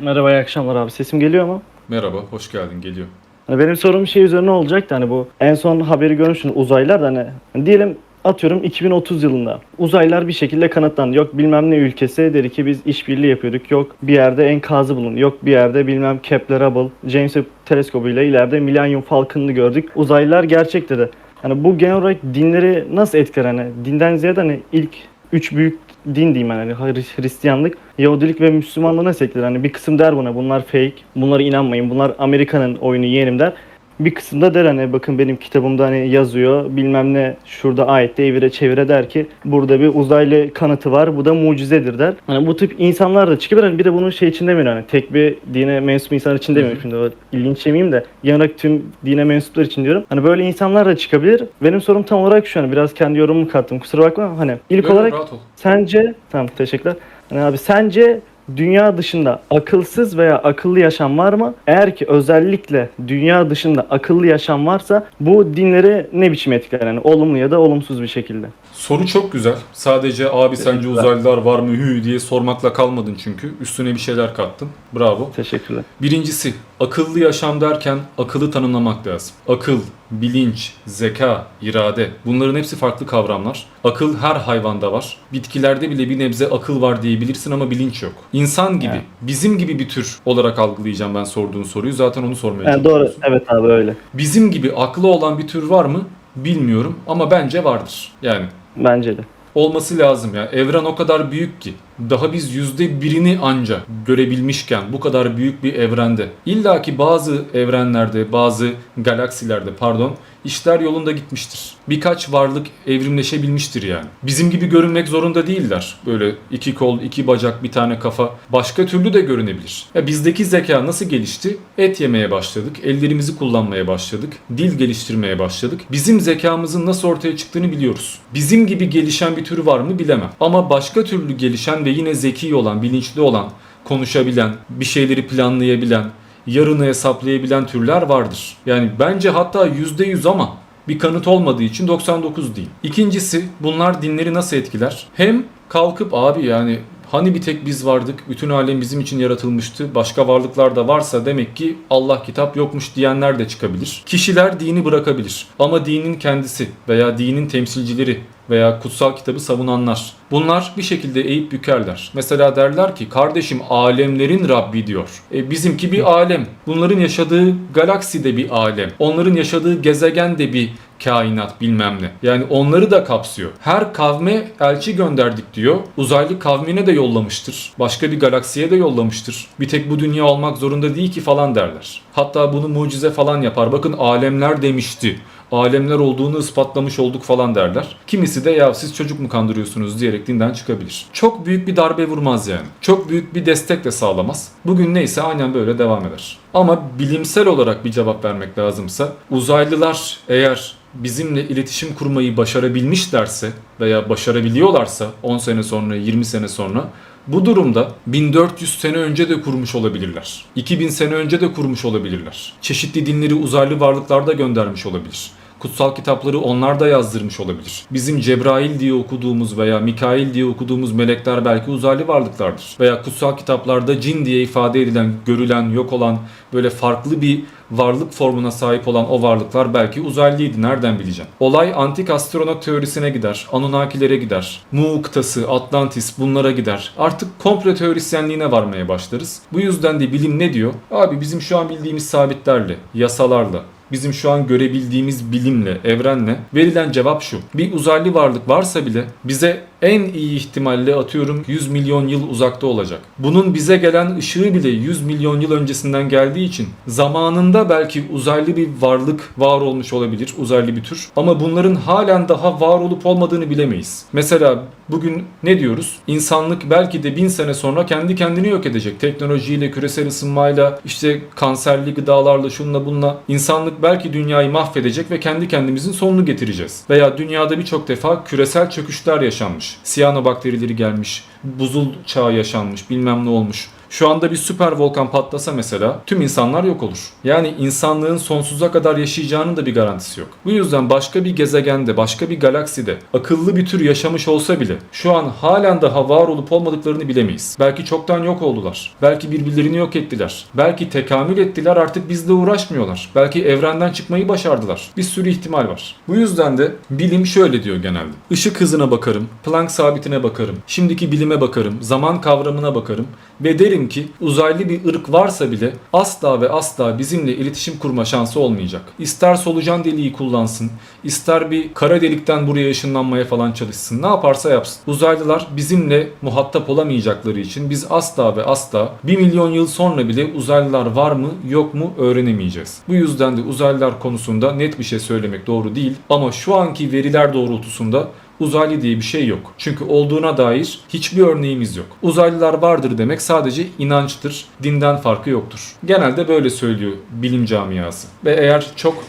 Merhaba iyi akşamlar abi. Sesim geliyor mu? Merhaba, hoş geldin. Geliyor. Hani benim sorum şey üzerine olacaktı hani bu en son haberi görmüşsün uzaylılar da hani, hani diyelim atıyorum 2030 yılında uzaylılar bir şekilde kanıtlandı. Yok bilmem ne ülkesi dedi ki biz işbirliği yapıyorduk. Yok bir yerde enkazı bulun. Yok bir yerde bilmem Kepler Hubble, James Webb teleskobuyla ileride Millennium Falcon'ını gördük. Uzaylılar gerçek dedi. Hani bu genel olarak dinleri nasıl etkiler hani dinden ziyade hani ilk üç büyük din diyeyim Hri- Hristiyanlık, Yahudilik ve Müslümanlığı nasıl etkiler? Hani bir kısım der buna bunlar fake, bunlara inanmayın, bunlar Amerika'nın oyunu yeğenim der. Bir kısım da der hani bakın benim kitabımda hani yazıyor bilmem ne şurada ayette evire çevire der ki burada bir uzaylı kanıtı var bu da mucizedir der. Hani bu tip insanlar da çıkabilir hani bir de bunun şey için demiyorum hani tek bir dine mensup insanlar için demiyorum şimdi ilginç yemeyeyim de olarak tüm dine mensuplar için diyorum. Hani böyle insanlar da çıkabilir. Benim sorum tam olarak şu hani biraz kendi yorumumu kattım kusura bakma hani ilk Yok, olarak. Sence, tamam teşekkürler. Hani abi sence dünya dışında akılsız veya akıllı yaşam var mı? Eğer ki özellikle dünya dışında akıllı yaşam varsa bu dinleri ne biçim etkiler? Yani olumlu ya da olumsuz bir şekilde. Soru çok güzel. Sadece abi sence uzaylılar var mı hü diye sormakla kalmadın çünkü. Üstüne bir şeyler kattın. Bravo. Teşekkürler. Birincisi, akıllı yaşam derken akıllı tanımlamak lazım. Akıl, bilinç, zeka, irade bunların hepsi farklı kavramlar. Akıl her hayvanda var. Bitkilerde bile bir nebze akıl var diyebilirsin ama bilinç yok. İnsan gibi, Evet. bizim gibi bir tür olarak algılayacağım ben sorduğun soruyu. Zaten onu sormaya Yani doğru. Evet abi öyle. Bizim gibi aklı olan bir tür var mı? Bilmiyorum ama bence vardır. Yani Bence de. olması lazım ya. Evren o kadar büyük ki. Daha biz yüzde birini anca görebilmişken bu kadar büyük bir evrende. İlla ki bazı evrenlerde, bazı galaksilerde pardon işler yolunda gitmiştir. Birkaç varlık evrimleşebilmiştir yani. Bizim gibi görünmek zorunda değiller. Böyle iki kol, iki bacak, bir tane kafa. Başka türlü de görünebilir. Ya bizdeki zeka nasıl gelişti? Et yemeye başladık, ellerimizi kullanmaya başladık, dil geliştirmeye başladık. Bizim zekamızın nasıl ortaya çıktığını biliyoruz. Bizim gibi gelişen bir tür var mı bilemem. Ama başka türlü gelişen ve yine zeki olan, bilinçli olan, konuşabilen, bir şeyleri planlayabilen, yarını hesaplayabilen türler vardır. Yani bence hatta %100 ama bir kanıt olmadığı için 99 değil. İkincisi bunlar dinleri nasıl etkiler? Hem kalkıp abi yani hani bir tek biz vardık, bütün alem bizim için yaratılmıştı, başka varlıklar da varsa demek ki Allah kitap yokmuş diyenler de çıkabilir. Kişiler dini bırakabilir ama dinin kendisi veya dinin temsilcileri veya kutsal kitabı savunanlar. Bunlar bir şekilde eğip bükerler. Mesela derler ki kardeşim alemlerin Rabbi diyor. E, bizimki bir alem. Bunların yaşadığı galaksi de bir alem. Onların yaşadığı gezegen de bir kainat bilmem ne. Yani onları da kapsıyor. Her kavme elçi gönderdik diyor. Uzaylı kavmine de yollamıştır. Başka bir galaksiye de yollamıştır. Bir tek bu dünya olmak zorunda değil ki falan derler. Hatta bunu mucize falan yapar. Bakın alemler demişti alemler olduğunu ispatlamış olduk falan derler. Kimisi de ya siz çocuk mu kandırıyorsunuz diyerek dinden çıkabilir. Çok büyük bir darbe vurmaz yani. Çok büyük bir destek de sağlamaz. Bugün neyse aynen böyle devam eder. Ama bilimsel olarak bir cevap vermek lazımsa uzaylılar eğer bizimle iletişim kurmayı başarabilmişlerse veya başarabiliyorlarsa 10 sene sonra 20 sene sonra bu durumda 1400 sene önce de kurmuş olabilirler. 2000 sene önce de kurmuş olabilirler. Çeşitli dinleri uzaylı varlıklarda göndermiş olabilir. Kutsal kitapları onlar da yazdırmış olabilir. Bizim Cebrail diye okuduğumuz veya Mikail diye okuduğumuz melekler belki uzaylı varlıklardır. Veya kutsal kitaplarda cin diye ifade edilen, görülen, yok olan böyle farklı bir varlık formuna sahip olan o varlıklar belki uzaylıydı. Nereden bileceğim? Olay antik astronot teorisine gider. Anunnakilere gider. Mu kıtası, Atlantis bunlara gider. Artık komplo teorisyenliğine varmaya başlarız. Bu yüzden de bilim ne diyor? Abi bizim şu an bildiğimiz sabitlerle, yasalarla, bizim şu an görebildiğimiz bilimle, evrenle verilen cevap şu. Bir uzaylı varlık varsa bile bize en iyi ihtimalle atıyorum 100 milyon yıl uzakta olacak. Bunun bize gelen ışığı bile 100 milyon yıl öncesinden geldiği için zamanında belki uzaylı bir varlık var olmuş olabilir, uzaylı bir tür. Ama bunların halen daha var olup olmadığını bilemeyiz. Mesela bugün ne diyoruz? İnsanlık belki de bin sene sonra kendi kendini yok edecek. Teknolojiyle, küresel ısınmayla, işte kanserli gıdalarla, şunla bununla. insanlık belki dünyayı mahvedecek ve kendi kendimizin sonunu getireceğiz. Veya dünyada birçok defa küresel çöküşler yaşanmış. Siyanobakterileri gelmiş, buzul çağı yaşanmış, bilmem ne olmuş. Şu anda bir süper volkan patlasa mesela tüm insanlar yok olur. Yani insanlığın sonsuza kadar yaşayacağının da bir garantisi yok. Bu yüzden başka bir gezegende, başka bir galakside akıllı bir tür yaşamış olsa bile şu an halen daha var olup olmadıklarını bilemeyiz. Belki çoktan yok oldular. Belki birbirlerini yok ettiler. Belki tekamül ettiler artık bizle uğraşmıyorlar. Belki evrenden çıkmayı başardılar. Bir sürü ihtimal var. Bu yüzden de bilim şöyle diyor genelde. Işık hızına bakarım, Planck sabitine bakarım, şimdiki bilime bakarım, zaman kavramına bakarım ve derim ki uzaylı bir ırk varsa bile asla ve asla bizimle iletişim kurma şansı olmayacak. İster solucan deliği kullansın, ister bir kara delikten buraya ışınlanmaya falan çalışsın. Ne yaparsa yapsın. Uzaylılar bizimle muhatap olamayacakları için biz asla ve asla 1 milyon yıl sonra bile uzaylılar var mı yok mu öğrenemeyeceğiz. Bu yüzden de uzaylılar konusunda net bir şey söylemek doğru değil ama şu anki veriler doğrultusunda uzaylı diye bir şey yok. Çünkü olduğuna dair hiçbir örneğimiz yok. Uzaylılar vardır demek sadece inançtır, dinden farkı yoktur. Genelde böyle söylüyor bilim camiası. Ve eğer çok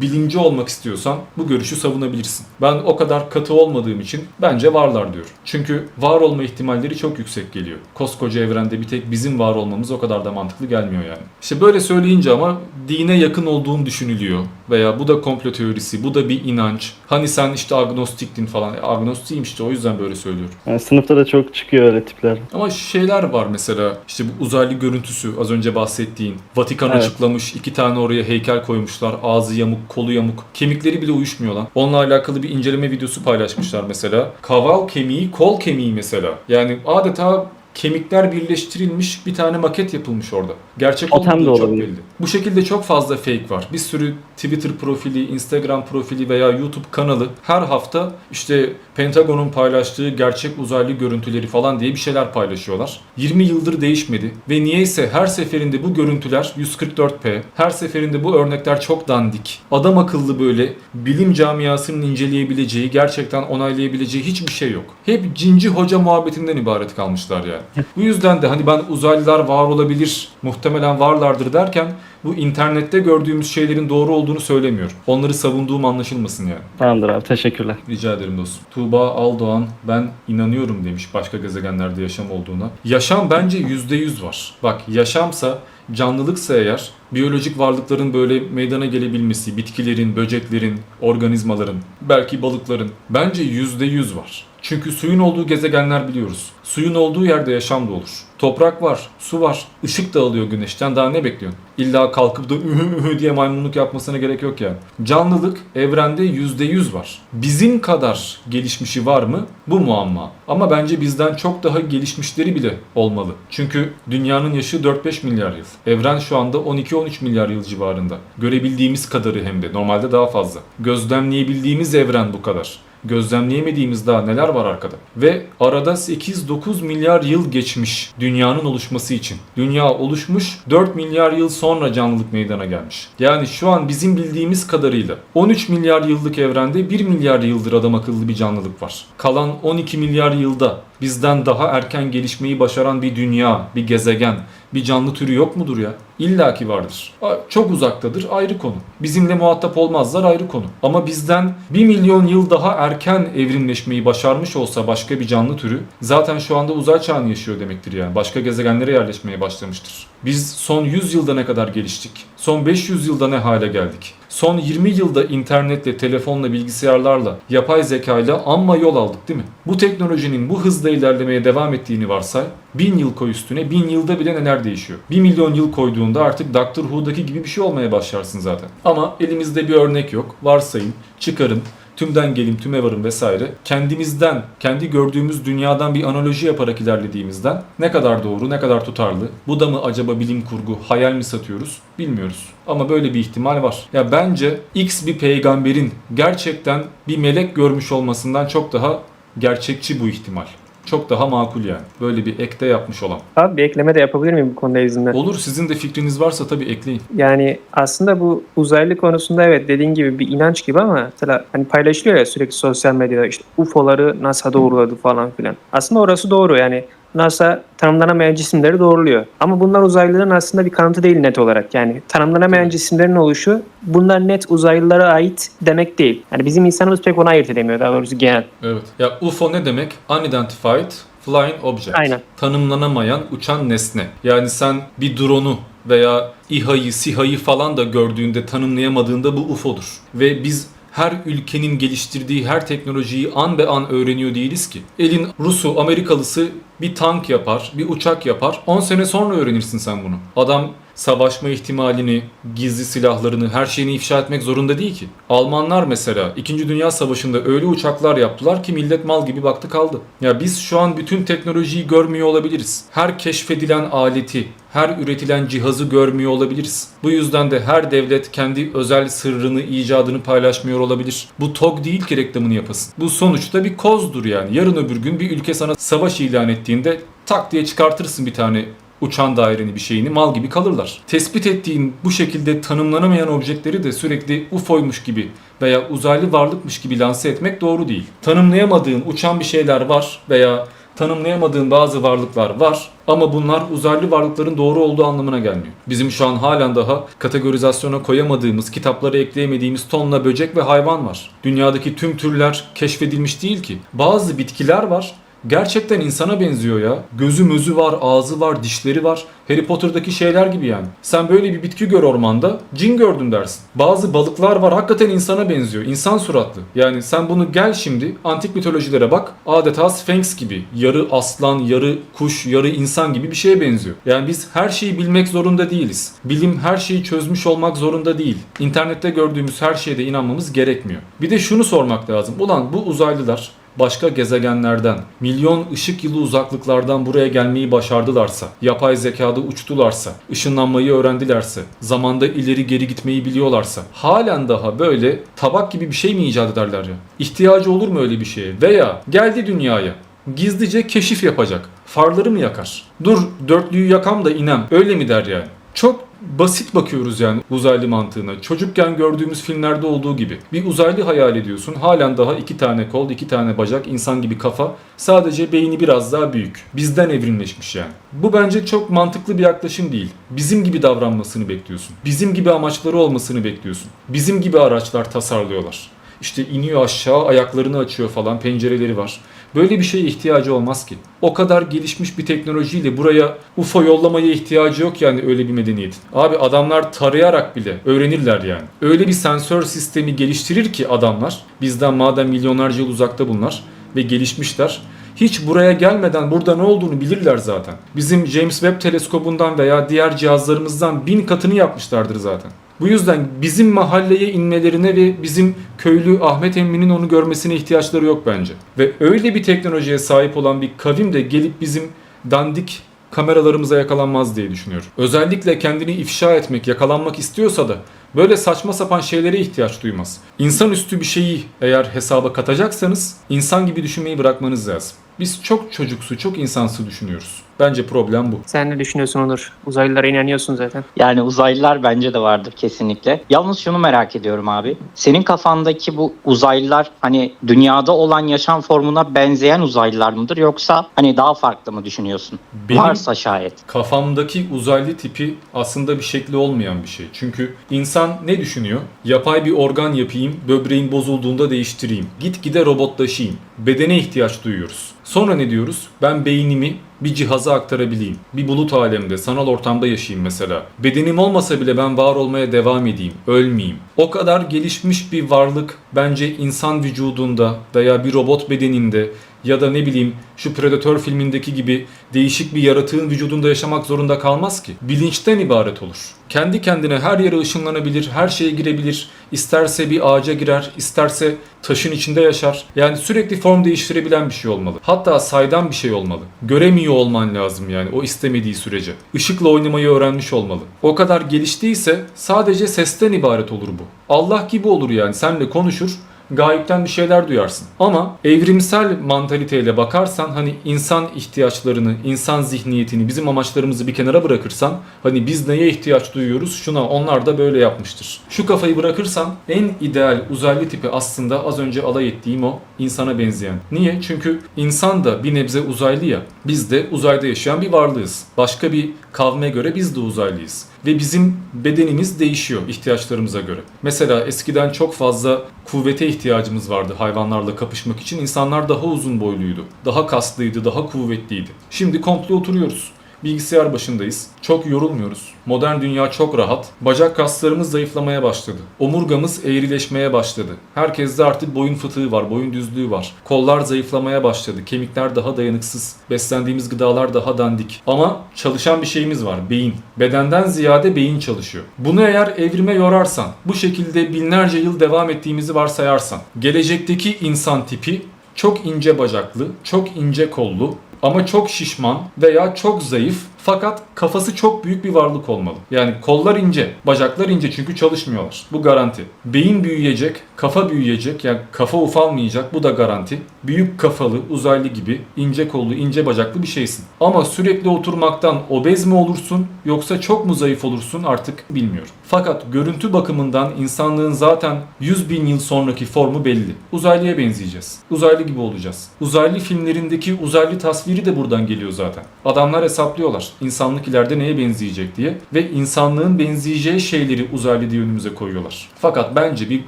bilimci olmak istiyorsan bu görüşü savunabilirsin. Ben o kadar katı olmadığım için bence varlar diyorum. Çünkü var olma ihtimalleri çok yüksek geliyor. Koskoca evrende bir tek bizim var olmamız o kadar da mantıklı gelmiyor yani. İşte böyle söyleyince ama dine yakın olduğum düşünülüyor. Veya bu da komplo teorisi, bu da bir inanç. Hani sen işte agnostiktin falan. E, agnostiyim işte o yüzden böyle söylüyorum. Yani sınıfta da çok çıkıyor öyle tipler. Ama şeyler var mesela işte bu uzaylı görüntüsü az önce bahsettiğin. Vatikan Evet. açıklamış iki tane oraya heykel koymuşlar. Ağzı yamuk, kolu yamuk. Kemikleri bile uyuşmuyor lan. Onunla alakalı bir inceleme videosu paylaşmışlar mesela. Kaval kemiği, kol kemiği mesela. Yani adeta kemikler birleştirilmiş bir tane maket yapılmış orada. Gerçek Totem olmadığı çok olabilir. belli. Bu şekilde çok fazla fake var. Bir sürü Twitter profili, Instagram profili veya YouTube kanalı her hafta işte Pentagon'un paylaştığı gerçek uzaylı görüntüleri falan diye bir şeyler paylaşıyorlar. 20 yıldır değişmedi ve niyeyse her seferinde bu görüntüler 144p, her seferinde bu örnekler çok dandik. Adam akıllı böyle bilim camiasının inceleyebileceği, gerçekten onaylayabileceği hiçbir şey yok. Hep cinci hoca muhabbetinden ibaret kalmışlar yani. Bu yüzden de hani ben uzaylılar var olabilir, muhtemelen varlardır derken bu internette gördüğümüz şeylerin doğru olduğunu söylemiyorum. Onları savunduğum anlaşılmasın yani. Tamamdır abi teşekkürler. Rica ederim dostum. Tuğba Aldoğan ben inanıyorum demiş başka gezegenlerde yaşam olduğuna. Yaşam bence %100 var. Bak yaşamsa canlılıksa eğer biyolojik varlıkların böyle meydana gelebilmesi, bitkilerin, böceklerin, organizmaların, belki balıkların bence %100 var. Çünkü suyun olduğu gezegenler biliyoruz. Suyun olduğu yerde yaşam da olur. Toprak var, su var, ışık da alıyor güneşten daha ne bekliyorsun? İlla kalkıp da ühü ühü diye maymunluk yapmasına gerek yok yani. Canlılık evrende %100 var. Bizim kadar gelişmişi var mı? Bu muamma. Ama bence bizden çok daha gelişmişleri bile olmalı. Çünkü dünyanın yaşı 4-5 milyar yıl. Evren şu anda 12-13 milyar yıl civarında. Görebildiğimiz kadarı hem de. Normalde daha fazla. Gözlemleyebildiğimiz evren bu kadar gözlemleyemediğimiz daha neler var arkada. Ve arada 8-9 milyar yıl geçmiş dünyanın oluşması için. Dünya oluşmuş 4 milyar yıl sonra canlılık meydana gelmiş. Yani şu an bizim bildiğimiz kadarıyla 13 milyar yıllık evrende 1 milyar yıldır adam akıllı bir canlılık var. Kalan 12 milyar yılda bizden daha erken gelişmeyi başaran bir dünya, bir gezegen, bir canlı türü yok mudur ya? İlla ki vardır. Çok uzaktadır ayrı konu. Bizimle muhatap olmazlar ayrı konu. Ama bizden 1 milyon yıl daha erken evrimleşmeyi başarmış olsa başka bir canlı türü zaten şu anda uzay çağını yaşıyor demektir yani. Başka gezegenlere yerleşmeye başlamıştır. Biz son 100 yılda ne kadar geliştik? Son 500 yılda ne hale geldik? Son 20 yılda internetle, telefonla, bilgisayarlarla, yapay zekayla amma yol aldık değil mi? Bu teknolojinin bu hızla ilerlemeye devam ettiğini varsay, 1000 yıl koy üstüne, 1000 yılda bile neler değişiyor? 1 milyon yıl koyduğunda artık Doctor Who'daki gibi bir şey olmaya başlarsın zaten. Ama elimizde bir örnek yok. Varsayın, çıkarın, tümden gelim, tüme varım vesaire. Kendimizden, kendi gördüğümüz dünyadan bir analoji yaparak ilerlediğimizden ne kadar doğru, ne kadar tutarlı, bu da mı acaba bilim kurgu, hayal mi satıyoruz bilmiyoruz. Ama böyle bir ihtimal var. Ya bence X bir peygamberin gerçekten bir melek görmüş olmasından çok daha gerçekçi bu ihtimal. Çok daha makul yani. Böyle bir ekte yapmış olan. Abi bir ekleme de yapabilir miyim bu konuda izinle? Olur sizin de fikriniz varsa tabii ekleyin. Yani aslında bu uzaylı konusunda evet dediğin gibi bir inanç gibi ama mesela hani paylaşılıyor ya sürekli sosyal medyada işte UFO'ları NASA doğruladı falan filan. Aslında orası doğru yani NASA tanımlanamayan cisimleri doğruluyor. Ama bunlar uzaylıların aslında bir kanıtı değil net olarak. Yani tanımlanamayan cisimlerin oluşu bunlar net uzaylılara ait demek değil. Yani bizim insanımız pek onu ayırt edemiyor daha doğrusu genel. Evet. Ya UFO ne demek? Unidentified flying object. Aynen. Tanımlanamayan uçan nesne. Yani sen bir drone'u veya İHA'yı, SİHA'yı falan da gördüğünde tanımlayamadığında bu UFO'dur. Ve biz her ülkenin geliştirdiği her teknolojiyi an be an öğreniyor değiliz ki. Elin Rusu, Amerikalısı bir tank yapar, bir uçak yapar. 10 sene sonra öğrenirsin sen bunu. Adam savaşma ihtimalini, gizli silahlarını, her şeyini ifşa etmek zorunda değil ki. Almanlar mesela 2. Dünya Savaşı'nda öyle uçaklar yaptılar ki millet mal gibi baktı kaldı. Ya biz şu an bütün teknolojiyi görmüyor olabiliriz. Her keşfedilen aleti, her üretilen cihazı görmüyor olabiliriz. Bu yüzden de her devlet kendi özel sırrını, icadını paylaşmıyor olabilir. Bu TOG değil ki reklamını yapasın. Bu sonuçta bir kozdur yani. Yarın öbür gün bir ülke sana savaş ilan ettiğinde tak diye çıkartırsın bir tane uçan daireni bir şeyini mal gibi kalırlar. Tespit ettiğin bu şekilde tanımlanamayan objektleri de sürekli UFO'ymuş gibi veya uzaylı varlıkmış gibi lanse etmek doğru değil. Tanımlayamadığın uçan bir şeyler var veya tanımlayamadığın bazı varlıklar var ama bunlar uzaylı varlıkların doğru olduğu anlamına gelmiyor. Bizim şu an halen daha kategorizasyona koyamadığımız, kitaplara ekleyemediğimiz tonla böcek ve hayvan var. Dünyadaki tüm türler keşfedilmiş değil ki. Bazı bitkiler var Gerçekten insana benziyor ya. Gözü mözü var, ağzı var, dişleri var. Harry Potter'daki şeyler gibi yani. Sen böyle bir bitki gör ormanda, cin gördüm dersin. Bazı balıklar var hakikaten insana benziyor. İnsan suratlı. Yani sen bunu gel şimdi antik mitolojilere bak. Adeta Sphinx gibi. Yarı aslan, yarı kuş, yarı insan gibi bir şeye benziyor. Yani biz her şeyi bilmek zorunda değiliz. Bilim her şeyi çözmüş olmak zorunda değil. İnternette gördüğümüz her şeye de inanmamız gerekmiyor. Bir de şunu sormak lazım. Ulan bu uzaylılar başka gezegenlerden, milyon ışık yılı uzaklıklardan buraya gelmeyi başardılarsa, yapay zekada uçtularsa, ışınlanmayı öğrendilerse, zamanda ileri geri gitmeyi biliyorlarsa, halen daha böyle tabak gibi bir şey mi icat ederler ya? İhtiyacı olur mu öyle bir şeye? Veya geldi dünyaya, gizlice keşif yapacak. Farları mı yakar? Dur dörtlüyü yakam da inem. Öyle mi der yani? Çok basit bakıyoruz yani uzaylı mantığına. Çocukken gördüğümüz filmlerde olduğu gibi. Bir uzaylı hayal ediyorsun. Halen daha iki tane kol, iki tane bacak, insan gibi kafa. Sadece beyni biraz daha büyük. Bizden evrimleşmiş yani. Bu bence çok mantıklı bir yaklaşım değil. Bizim gibi davranmasını bekliyorsun. Bizim gibi amaçları olmasını bekliyorsun. Bizim gibi araçlar tasarlıyorlar. İşte iniyor aşağı, ayaklarını açıyor falan, pencereleri var. Böyle bir şeye ihtiyacı olmaz ki. O kadar gelişmiş bir teknolojiyle buraya UFO yollamaya ihtiyacı yok yani öyle bir medeniyetin. Abi adamlar tarayarak bile öğrenirler yani. Öyle bir sensör sistemi geliştirir ki adamlar bizden madem milyonlarca yıl uzakta bunlar ve gelişmişler. Hiç buraya gelmeden burada ne olduğunu bilirler zaten. Bizim James Webb teleskobundan veya diğer cihazlarımızdan bin katını yapmışlardır zaten. Bu yüzden bizim mahalleye inmelerine ve bizim köylü Ahmet Emmi'nin onu görmesine ihtiyaçları yok bence. Ve öyle bir teknolojiye sahip olan bir kavim de gelip bizim dandik kameralarımıza yakalanmaz diye düşünüyorum. Özellikle kendini ifşa etmek, yakalanmak istiyorsa da böyle saçma sapan şeylere ihtiyaç duymaz. İnsanüstü bir şeyi eğer hesaba katacaksanız insan gibi düşünmeyi bırakmanız lazım. Biz çok çocuksu, çok insansı düşünüyoruz. Bence problem bu. Sen ne düşünüyorsun Onur? Uzaylılara inanıyorsun zaten. Yani uzaylılar bence de vardır kesinlikle. Yalnız şunu merak ediyorum abi. Senin kafandaki bu uzaylılar hani dünyada olan yaşam formuna benzeyen uzaylılar mıdır yoksa hani daha farklı mı düşünüyorsun? Benim- Varsa şayet. Kafamdaki uzaylı tipi aslında bir şekli olmayan bir şey. Çünkü insan ne düşünüyor? Yapay bir organ yapayım, böbreğin bozulduğunda değiştireyim. Gitgide robotlaşayım. Bedene ihtiyaç duyuyoruz. Sonra ne diyoruz? Ben beynimi bir cihaza aktarabileyim. Bir bulut alemde, sanal ortamda yaşayayım mesela. Bedenim olmasa bile ben var olmaya devam edeyim, ölmeyeyim. O kadar gelişmiş bir varlık bence insan vücudunda veya bir robot bedeninde ya da ne bileyim şu Predator filmindeki gibi değişik bir yaratığın vücudunda yaşamak zorunda kalmaz ki. Bilinçten ibaret olur. Kendi kendine her yere ışınlanabilir, her şeye girebilir. İsterse bir ağaca girer, isterse taşın içinde yaşar. Yani sürekli form değiştirebilen bir şey olmalı. Hatta saydam bir şey olmalı. Göremiyor olman lazım yani o istemediği sürece. Işıkla oynamayı öğrenmiş olmalı. O kadar geliştiyse sadece sesten ibaret olur bu. Allah gibi olur yani senle konuşur gayipten bir şeyler duyarsın. Ama evrimsel mantaliteyle bakarsan hani insan ihtiyaçlarını, insan zihniyetini, bizim amaçlarımızı bir kenara bırakırsan hani biz neye ihtiyaç duyuyoruz şuna onlar da böyle yapmıştır. Şu kafayı bırakırsan en ideal uzaylı tipi aslında az önce alay ettiğim o insana benzeyen. Niye? Çünkü insan da bir nebze uzaylı ya. Biz de uzayda yaşayan bir varlığız. Başka bir kavme göre biz de uzaylıyız. Ve bizim bedenimiz değişiyor ihtiyaçlarımıza göre. Mesela eskiden çok fazla kuvvete ihtiyacımız vardı hayvanlarla kapışmak için. İnsanlar daha uzun boyluydu, daha kaslıydı, daha kuvvetliydi. Şimdi komple oturuyoruz. Bilgisayar başındayız. Çok yorulmuyoruz. Modern dünya çok rahat. Bacak kaslarımız zayıflamaya başladı. Omurgamız eğrileşmeye başladı. Herkeste artık boyun fıtığı var, boyun düzlüğü var. Kollar zayıflamaya başladı. Kemikler daha dayanıksız. Beslendiğimiz gıdalar daha dandik. Ama çalışan bir şeyimiz var, beyin. Bedenden ziyade beyin çalışıyor. Bunu eğer evrime yorarsan, bu şekilde binlerce yıl devam ettiğimizi varsayarsan, gelecekteki insan tipi çok ince bacaklı, çok ince kollu ama çok şişman veya çok zayıf fakat kafası çok büyük bir varlık olmalı. Yani kollar ince, bacaklar ince çünkü çalışmıyorlar. Bu garanti. Beyin büyüyecek, kafa büyüyecek yani kafa ufalmayacak bu da garanti. Büyük kafalı, uzaylı gibi ince kollu, ince bacaklı bir şeysin. Ama sürekli oturmaktan obez mi olursun yoksa çok mu zayıf olursun artık bilmiyorum. Fakat görüntü bakımından insanlığın zaten 100 bin yıl sonraki formu belli. Uzaylıya benzeyeceğiz. Uzaylı gibi olacağız. Uzaylı filmlerindeki uzaylı tasviri de buradan geliyor zaten. Adamlar hesaplıyorlar insanlık ileride neye benzeyecek diye ve insanlığın benzeyeceği şeyleri uzaylı diye önümüze koyuyorlar. Fakat bence bir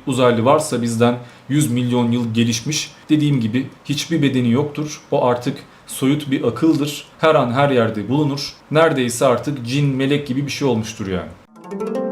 uzaylı varsa bizden 100 milyon yıl gelişmiş dediğim gibi hiçbir bedeni yoktur. O artık soyut bir akıldır. Her an her yerde bulunur. Neredeyse artık cin, melek gibi bir şey olmuştur yani.